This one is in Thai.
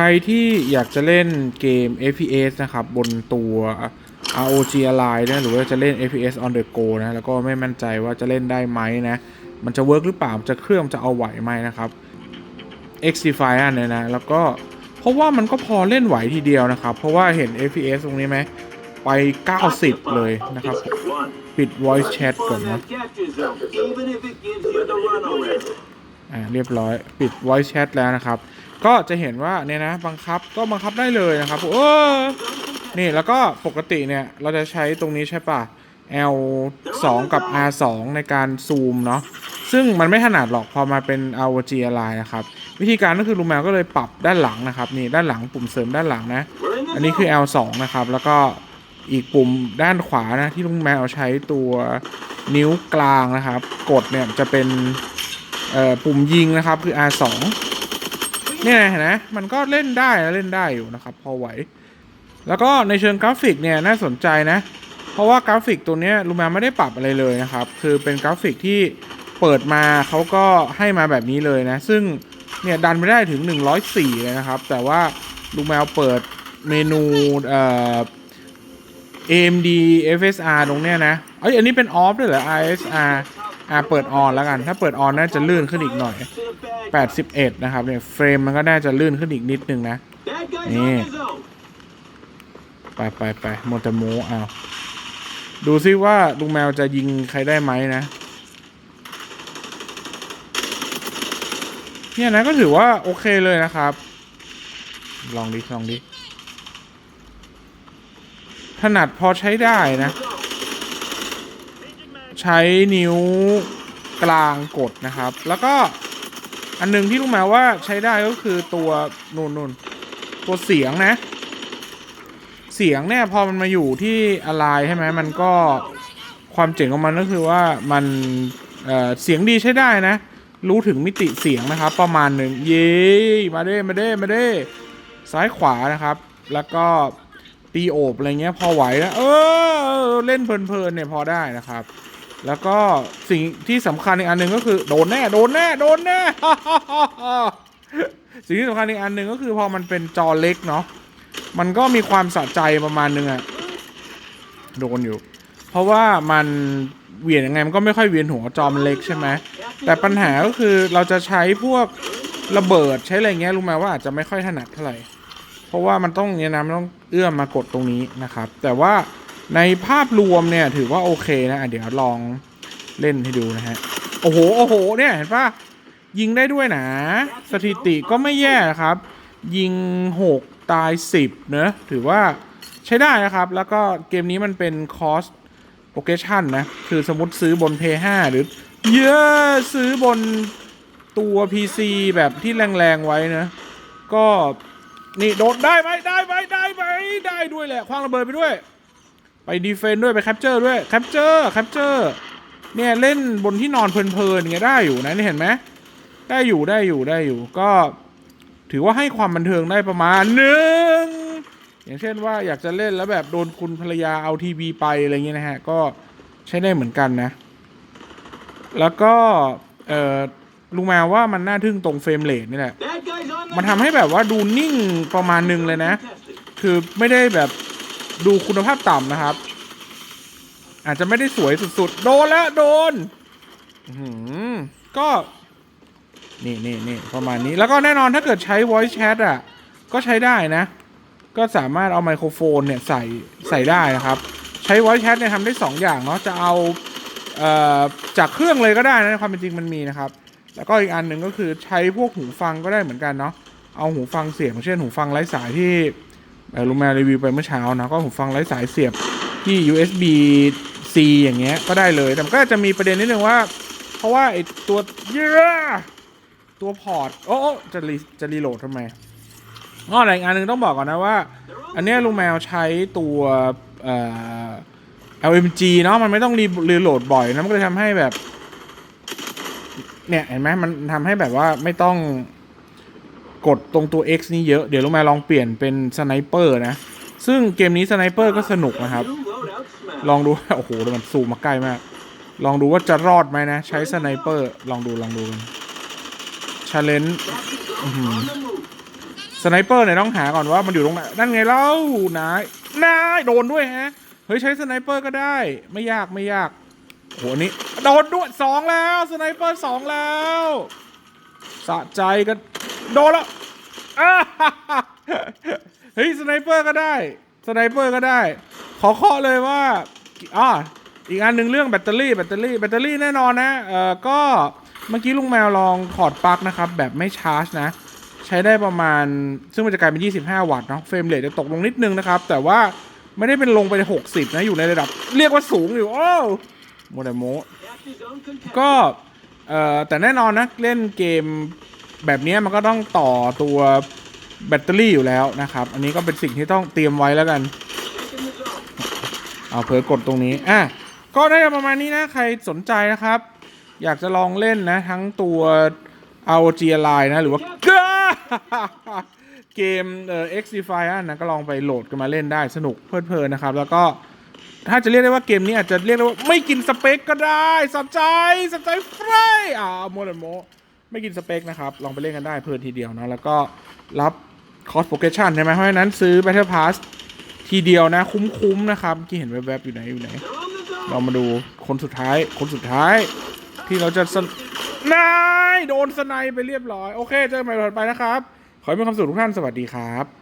ใครที่อยากจะเล่นเกม FPS นะครับ บนตัว ROG Ally นะหรือว่าจะเล่น FPS on the go นะ แล้วก็ไม่มั่นใจว่าจะเล่นได้ไหมนะ มันจะเวิร์กหรือเปล่า จะเครื่องจะเอาไหวไหมนะครับ x d e f i a n เนี่ยนะ แล้วก็เพราะว่ามันก็พอเล่นไหวทีเดียวนะครับ เพราะว่าเห็น FPS ตรงนี้ไหม ไป 90 เลยนะครับ ปิด voice chat ก่อนนะอ่าเรียบร้อย ปิด voice chat แล้วนะครับ ก็จะเห็นว่าเนี่ยนะบังคับก็บังคับได้เลยนะครับเออนี่แล้วก็ปกติเนี่ยเราจะใช้ตรงนี้ใช่ปะ L 2กับ R 2ในการซูมเนาะซึ่งมันไม่ถนัดหรอกพอมาเป็น ROG Ally นะครับ วิธีการก็คือลุงแมวก็เลยปรับด้านหลังนะครับนี่ด้านหลังปุ่มเสริมด้านหลังนะ อันนี้คือ L 2นะครับ แล้วก็อีกปุ่มด้านขวานะ ที่ลุงแมวใช้ตัวนิ้วกลางนะครับ กดเนี่ยจะเป็นปุ่มยิงนะครับคือ R2 เนี่ยเห็นไหมมันก็เล่นได้เล่นได้อยู่นะครับ พอไหว แล้วก็ในเชิงกราฟิกเนี่ยน่าสนใจนะ เพราะว่ากราฟิกตัวนี้ลูมาไม่ได้ปรับอะไรเลยนะครับ คือเป็นกราฟิกที่เปิดมาเขาก็ให้มาแบบนี้เลยนะ ซึ่งเนี่ยดันไปได้ถึง 104 เลยนะครับ แต่ว่าลูแมวเปิดเมนูเอ่อ AMD FSR ตรงเนี้ยนะเอ้ยอันนี้เป็นออฟด้วยเหรอ ISR อ่าเปิดออนแล้วกัน ถ้าเปิดออนน่าจะลื่นขึ้นอีกหน่อย 81 นะครับเนี่ยเฟรมมันก็น่าจะลื่นขึ้นอีกนิดนึงนะ นี่ ไปไปไปโมเตโมอ้าดูซิว่าลุงแมวจะยิงใครได้ไหมนะ เนี่ยนะก็ถือว่าโอเคเลยนะครับ ลองดิ ลองดิ ถนัดพอใช้ได้นะ ใช้นิ้วกลางกดนะครับ แล้วก็อันหนึงที่ลุงแมวว่าใช้ได้ก็คือตัวนูนนนตัวเสียงนะ เสียงเนี่ยพอมันมาอยู่ที่อะไรใช่ไหมมันก็ความเจ๋งของมันก็คือว่ามันเเสียงดีใช้ได้นะ รู้ถึงมิติเสียงนะครับ ประมาณหนึ่งเย้มาเด้มาเด้มาเด้ซ้ายขวานะครับ แล้วก็ตีโอบอะไรเงี้ยพอไหวนะเออเล่นเพลินๆเนี่ยพอได้นะครับ แล้วก็สิ่งที่สำคัญอีกอันหนึ่งก็คือโดนแน่โดนแน่โดนแน่สิ่งที่สำคัญอีกอันหนึ่งก็คือพอมันเป็นจอเล็กเนาะมันก็มีความสะใจประมาณนึงอะโดนอยู่ เพราะว่ามันเวียงยังไงมันก็ไม่ค่อยเวียนหัวจอมเล็กใช่ไหมแต่ปัญหาก็คือเราจะใช้พวกระเบิดใช้อะไรเงี้ยรู้ไหมว่าอาจจะไม่ค่อยถนัดเท่าไหร่เพราะว่ามันต้องเนี่ยนะมันต้องเอื้อมมากดตรงนี้นะครับ แต่ว่า ในภาพรวมเนี่ยถือว่าโอเคนะะเดี๋ยวลองเล่นให้ดูนะฮะ โอ้โห โอ้โห เนี่ยเห็นปะยิงได้ด้วยนะ สถิติก็ไม่แย่ครับ ยิง 6 ตาย 10เนอะถือว่าใช้ได้นะครับ แล้วก็เกมนี้มันเป็นคอสโ o เกชันนะ คือสมมติซื้อบน p 5หรือ เยอะซื้อบนตัว PC แบบที่แรงๆไว้นะ ก็นี่โดดได้ไหมได้ไหมได้ไหมได้ด้วยแหละคว้างระเบิดไปด้วย ไปดีเฟนด้วยไปแคปเจอร์ด้วยแคปเจอร์แคปเจอร์เนี่ยเล่นบนที่นอนเพลินๆอย่างเงี้ยได้อยู่นะนี่เห็นไหมได้อยู่ได้อยู่ได้อยู่ก็ ถือว่าให้ความบันเทิงได้ประมาณหนึ่งอย่างเช่นว่าอยากจะเล่นแล้วแบบโดนคุณภรรยาเอาทีวีไปอะไรเงี้ยนะฮะก็ใช้ได้เหมือนกันนะ แล้วก็เออลุงแมวว่ามันน่าทึ่งตรงเฟรมเรทนี่แหละมันทำให้แบบว่าดูนิ่งประมาณหนึ่งเลยนะ คือไม่ได้แบบ ดูคุณภาพต่ำนะครับ อาจจะไม่ได้สวยสุดๆ โดนแล้วโดนหือก็ นี่นี่นี่ประมาณนี้แล้วก็แน่นอนถ้าเกิดใช้ voice chat อะ ก็ใช้ได้นะ ก็สามารถเอาไมโครโฟนเนี่ยใส่ใส่ได้นะครับ ใช้ voice chat เนี่ยทำได้ 2 อย่างเนาะจะเอาเอ่อจากเครื่องเลยก็ได้นะความเป็นจริงมันมีนะครับ แล้วก็อีกอันหนึ่งก็คือใช้พวกหูฟังก็ได้เหมือนกันเนาะเอาหูฟังเสียงเช่นหูฟังไร้สายที่ ลุงแมวรีวิวไปเมื่อเช้านะ ก็หูฟังไร้สายเสียบที่ USB C อย่างเงี้ยก็ได้เลย แต่มันก็จะมีประเด็นนิดนึงว่า เพราะว่าไอตัวเยอะตัวพอร์ต โอ้จะรีจะรีโหลดทำไมอ้ออะไรอีกอันหนึ่งต้องบอกก่อนนะว่า อันเนี้ยลุงแมวใช้ตัวเอ่อ LMG เนาะมันไม่ต้องรีรีโหลดบ่อยนะมันก็เลยทำให้แบบ เนี่ย เห็นไหมมันทำให้แบบว่าไม่ต้อง กดตรงตัว X นี่เยอะ เดี๋ยวลงแมวลองเปลี่ยนเป็นสไนเปอร์นะ ซึ่งเกมนี้สไนเปอร์ก็สนุกนะครับ ลองดู โอ้โหมันซูมมาใกล้มาก ลองดูว่าจะรอดไหมนะ ใช้สไนเปอร์ ลองดูลองดูกันชาเลนจ์สไนเปอร์เนี่ยต้องหาก่อนว่ามันอยู่ตรงไหน นั่นไงเล่านายนายโดนด้วยฮะ เฮ้ยใช้สไนเปอร์ก็ได้ ไม่ยากไม่ยากโหอันนี้โดนด้วยสองแล้วสไนเปอร์สองแล้ว สะใจกัน โดนแล้วเฮ้ยสไนเปอร์ก็ได้สไนเปอร์ก็ได้ ขอเคาะเลยว่าอ่าอีกอันหนึ่งเรื่องแบตเตอรี่แบตเตอรี่แบตเตอรี่แน่นอนนะเอ่อก็เมื่อกี้ลุงแมวลองถอดปลั๊กนะครับ แบบไม่ชาร์จนะ ใช้ได้ประมาณ ซึ่งมันจะกลายเป็น 25 วัตต์เนาะเฟรมเรทจะตกลงนิดนึงนะครับ แต่ว่าไม่ได้เป็นลงไป 60 นะ อยู่ในระดับ เรียกว่าสูงอยู่โอ้โมเดโมก็เอ่อแต่แน่นอนนะ เล่นเกม แบบนี้มันก็ต้องต่อตัวแบตเตอรี่อยู่แล้วนะครับ อันนี้ก็เป็นสิ่งที่ต้องเตรียมไว้แล้วกัน เอาเผลอกดตรงนี้ อะ ก็ได้ประมาณนี้นะ ใครสนใจนะครับ อยากจะลองเล่นนะ ทั้งตัว ROG Ally นะ หรือว่าเกมเอ่อ x d e f i นะ ก็ลองไปโหลดกันมาเล่นได้สนุกเพลิดเพลินนะครับ แล้วก็ถ้าจะเรียกได้ว่าเกมนี้อาจจะเรียกได้ว่าไม่กินสเปคก็ได้สับใจสับใจฟรายอ่าโมเดลโม ไม่กินสเปคนะครับ ลองไปเล่นกันได้เพลินทีเดียวนะ แล้วก็รับคอสโปรเกชันใช่ไหมเพราะฉะนั้นซื้อ Battle Pass ทีเดียวนะ คุ้มๆนะครับที่เห็นแวบๆอยู่ไหนอยู่ไหน เรามาดูคนสุดท้าย คนสุดท้าย ที่เราจะสนนายโดนสไนไปเรียบร้อย โอเค เจอกันใหม่ถัดไปนะครับ ขอให้มีความสุขทุกท่านสวัสดีครับ